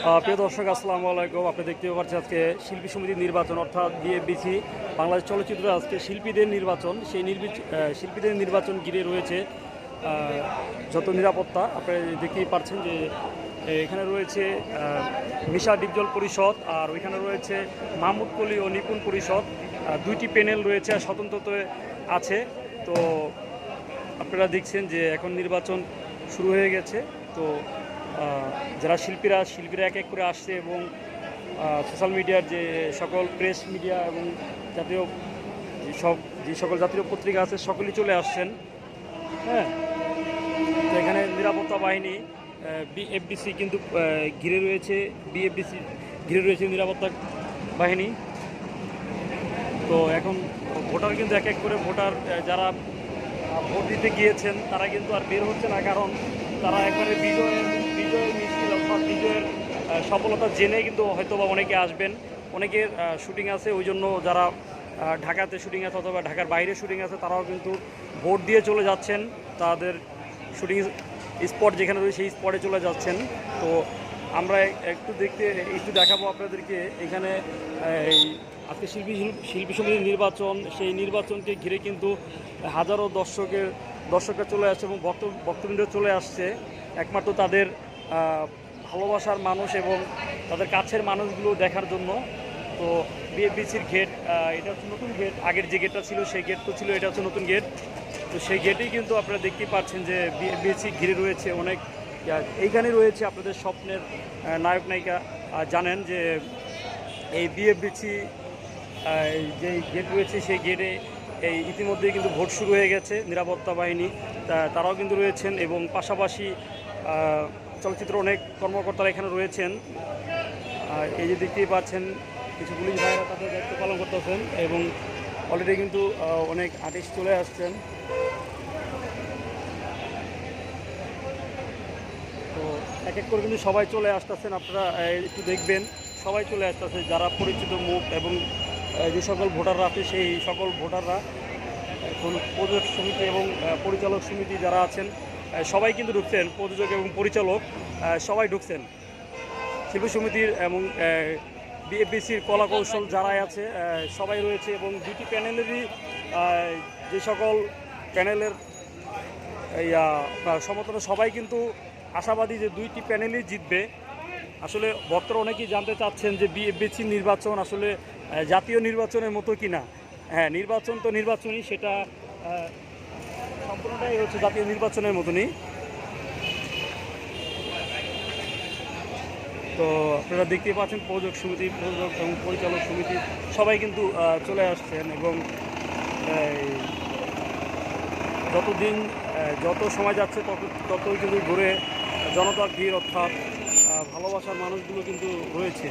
প্রিয় দর্শক, আসসালামু আলাইকুম। আপনি দেখতে পাচ্ছেন আজকে শিল্পী সমিতির নির্বাচন, অর্থাৎ বিএফবিসি বাংলাদেশ চলচ্চিত্র আজকে শিল্পীদের নির্বাচন। সেই শিল্পীদের নির্বাচন ঘিরে রয়েছে যত নিরাপত্তা। আপনি দেখতেই পাচ্ছেন যে এখানে রয়েছে মিশা ডিপজল পরিষদ, আর ওইখানে রয়েছে মাহমুদ কলি ও নিপুণ পরিষদ। দুইটি প্যানেল রয়েছে আর স্বতন্ত্র আছে। তো আপনারা দেখছেন যে এখন নির্বাচন শুরু হয়ে গেছে। তো যারা শিল্পীরা শিল্পীরা এক এক করে আসছে এবং সোশ্যাল মিডিয়ার যে সকল প্রেস মিডিয়া এবং জাতীয় যে সব, যে সকল জাতীয় পত্রিকা আছে, সকলেই চলে আসছেন। হ্যাঁ? তো এখানে নিরাপত্তা বাহিনী বিএফবিসি কিন্তু ঘিরে রয়েছে বিএফবিসি ঘিরে রয়েছে নিরাপত্তা বাহিনী। তো এখন ভোটার কিন্তু এক এক করে ভোটার যারা ভোট দিতে গিয়েছেন, তারা কিন্তু আর বের হচ্ছে না। কারণ তারা একবারে বিজয়ের সফলতা জেনে কিন্তু হয়তো বা অনেকে আসবেন। অনেকের শুটিং আছে ওই জন্য যারা ঢাকাতে শুটিং আছে অথবা ঢাকার বাইরে শুটিং আছে, তারাও কিন্তু ভোট দিয়ে চলে যাচ্ছেন। তাদের শুটিং স্পট যেখানে রয়েছে, সেই স্পটে চলে যাচ্ছেন। তো আমরা একটু দেখতে, একটু দেখাবো আপনাদেরকে। এখানে, এই, আজকে শিল্পী শিল্পী সমিতির নির্বাচন, সেই নির্বাচনকে ঘিরে কিন্তু হাজারো দর্শকের, দর্শকরা চলে আসছে এবং ভক্ত, ভক্তবৃন্দ চলে আসছে। একমাত্র তাদের ভালোবাসার মানুষ এবং তাদের কাছের মানুষগুলো দেখার জন্য। তো বিএফবিসির গেট এটা হচ্ছে নতুন গেট আগের যে গেটটা ছিল সেই গেট তো ছিল, এটা হচ্ছে নতুন গেট তো সেই গেটেই কিন্তু আপনারা দেখতেই পাচ্ছেন যে বিএফবিসি ঘিরে রয়েছে অনেক। এইখানে রয়েছে আপনাদের স্বপ্নের নায়ক নায়িকা। জানেন যে এই বিএফবিসি যে গেট রয়েছে সেই গেটে এই ইতিমধ্যেই কিন্তু ভোট শুরু হয়ে গেছে, নিরাপত্তা বাহিনী। তারাও কিন্তু রয়েছেন এবং পাশাপাশি চলচ্চিত্র অনেক কর্মকর্তারা এখানে রয়েছেন। আর এই যে দেখতেই পাচ্ছেন, কিছু পুলিশ ভাইরা তাদের দায়িত্ব পালন করতেছেন এবং অলরেডি কিন্তু অনেক আর্টিস্ট চলে আসছেন। তো এক এক করে কিন্তু সবাই চলে আসতেছেন, আপনারা একটু দেখবেন। সবাই চলে আসতেছে, যারা পরিচিত মুখ এবং যে সকল ভোটাররা আছে, সেই সকল ভোটাররা এখন প্রযোজক সমিতি এবং পরিচালক সমিতি যারা আছেন সবাই কিন্তু ঢুকছেন প্রযোজক এবং পরিচালক সবাই ঢুকছেন। শিল্প সমিতির এবং বিএফবিসির কলা কৌশল যারাই আছে সবাই রয়েছে এবং দুটি প্যানেলেরই যে সকল প্যানেলের আহ, সবাই কিন্তু আশাবাদী যে দুইটি প্যানেলই জিতবে। আসলে ভক্তরা অনেকেই জানতে চাচ্ছেন যে বিএফবিসির নির্বাচন আসলে জাতীয় নির্বাচনের মতো কিনা। হ্যাঁ নির্বাচন তো নির্বাচনই সেটা সম্পূর্ণটাই হচ্ছে জাতীয় নির্বাচনের মতনই। তো আপনারা দেখতেই পাচ্ছেন, প্রযোজক সমিতি, প্রযোজক এবং পরিচালক সমিতি সবাই কিন্তু চলে আসছেন এবং যতদিন যত সময় যাচ্ছে তত, ততই কিন্তু ঘুরে জনতার ভিড় অর্থাৎ ভালোবাসার মানুষগুলো কিন্তু রয়েছে।